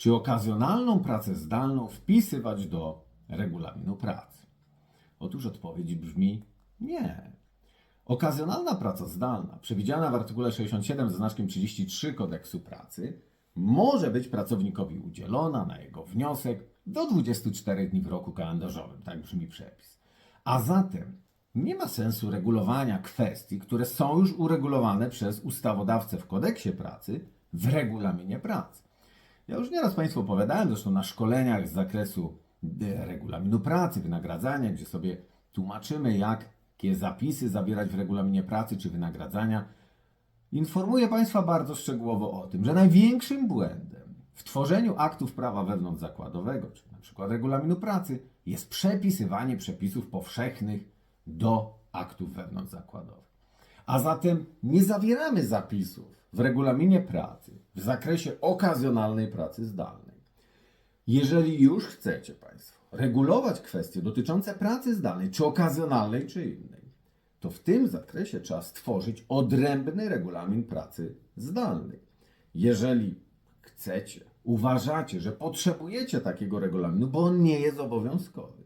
Czy okazjonalną pracę zdalną wpisywać do regulaminu pracy? Otóż odpowiedź brzmi nie. Okazjonalna praca zdalna, przewidziana w artykule 67 ze znaczkiem 33 kodeksu pracy, może być pracownikowi udzielona na jego wniosek do 24 dni w roku kalendarzowym. Tak brzmi przepis. A zatem nie ma sensu regulowania kwestii, które są już uregulowane przez ustawodawcę w kodeksie pracy w regulaminie pracy. Ja już nieraz Państwu opowiadałem, zresztą na szkoleniach z zakresu e, regulaminu pracy, wynagradzania, gdzie sobie tłumaczymy, jakie zapisy zawierać w regulaminie pracy czy wynagradzania. Informuję Państwa bardzo szczegółowo o tym, że największym błędem w tworzeniu aktów prawa wewnątrzzakładowego, czy na przykład regulaminu pracy, jest przepisywanie przepisów powszechnych do aktów wewnątrzzakładowych. A zatem nie zawieramy zapisów w regulaminie pracy w zakresie okazjonalnej pracy zdalnej. Jeżeli już chcecie Państwo regulować kwestie dotyczące pracy zdalnej, czy okazjonalnej, czy innej, to w tym zakresie trzeba stworzyć odrębny regulamin pracy zdalnej. Jeżeli chcecie, uważacie, że potrzebujecie takiego regulaminu, bo on nie jest obowiązkowy,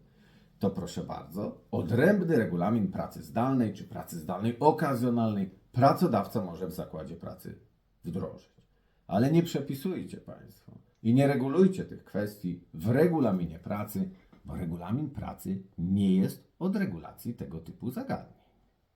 to proszę bardzo, odrębny regulamin pracy zdalnej czy pracy zdalnej okazjonalnej pracodawca może w zakładzie pracy wdrożyć. Ale nie przepisujcie Państwo i nie regulujcie tych kwestii w regulaminie pracy, bo regulamin pracy nie jest od regulacji tego typu zagadnień.